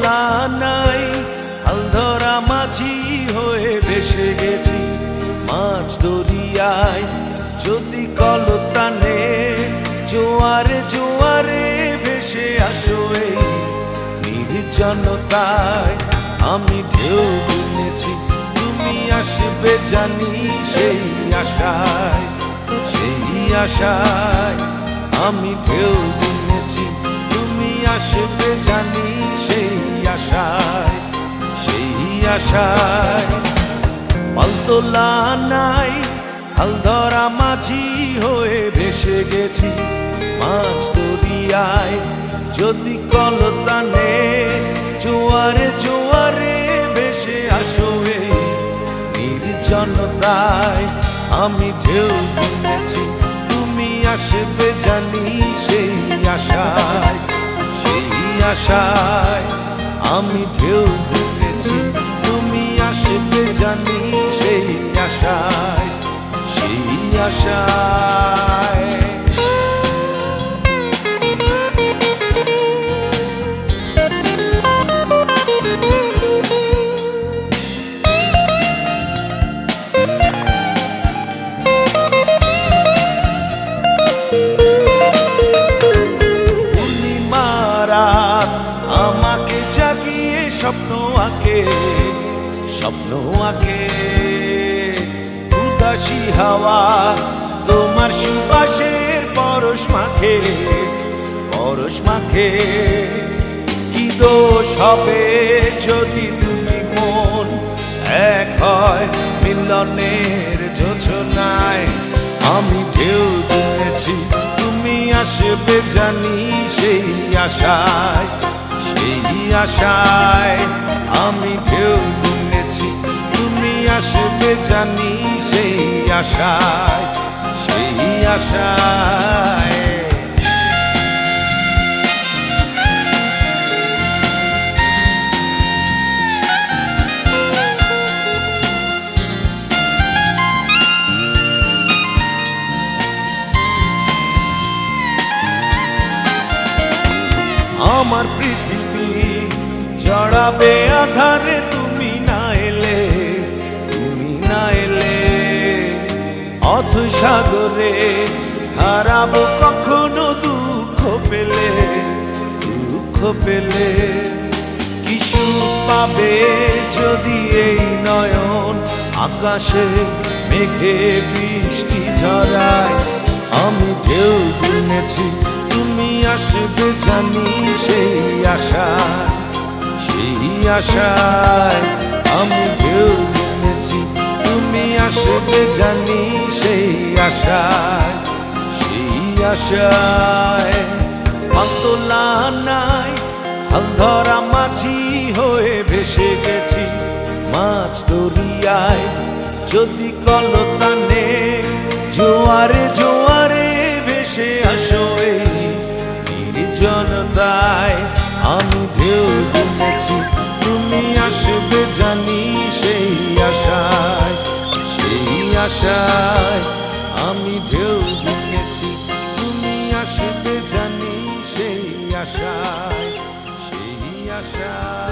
পাল্লা নাই। হাল মাঝি হয়ে বেসে গেছি মাছ দরিয়ায়। যদি কলতানে জোয়ারে জোয়ারে ভেসে আসো এই নির্জনতায়। আমি ঢেউ বুনেছি, তুমি আসবে জানি সেই আশায় সেই আশায়। আমি ঢেউ বুনেছি, তুমি আসবে জানি আশায়, সেই আশায়। পালতোলা নাই হাল ধরা মাঝি হয়ে ভেসে গেছি। মাছ দরিয়ায় যদি কলতানে জোয়ারে জোয়ারে ভেসে আসো নির্জনতায়। আমি ঢেউ কিনেছি তুমি আসবে জানি সেই আশায় সেই আশায়। আমি ঢেউ দেখেছি তুমি আসবে জানি সেই আশায় সেই আশায়। স্বপ্ন আঁকে স্বপ্ন আঁকে। উদাসী হাওয়া তোমার সুবাসের পরশ মাখে পরশ মাখে। কি দোষ হবে যদি তুমি মন এক হয় মিলনের যোজনায় আমি ঢেউ দিয়েছি, তুমি আসবে জানি সেই আশায়। সেই আশায় আমি ঢেউ দিয়েছি তুমি আসবে জানি সেই আশায় সেই আশায়। জড়াবে আধারে তুমি না এলে, তুমি না এলে। অথ সাগরে হারাবো কখনো দুঃখ পেলে দুঃখ পেলে। কিছু পাবে যদি এই নয়ন আকাশে মেঘে বৃষ্টি ঝরায়? আমি ঢেউ গুনেছি তুমি আসবে জানি সেই সেই আশায় আমি ঢেউ গুনেছি তুমি আসবে জানি সেই আশায় সেই আশায়। পাতলা নাই হাল ধরা মাঝি হয়ে ভেসে গেছি। মাছ দরিয়ায় যদি কলতানে জোয়ারে জোয়ারে ভেসে আসো এই নির্জনতায়। আমি ঢেউ দিয়েছি তুমি আসবে জানি সেই আশায় সেই আশায়। আমি ঢেউ দেখেছি, তুমি আসবে জানি সেই আশায় সেই আশায়।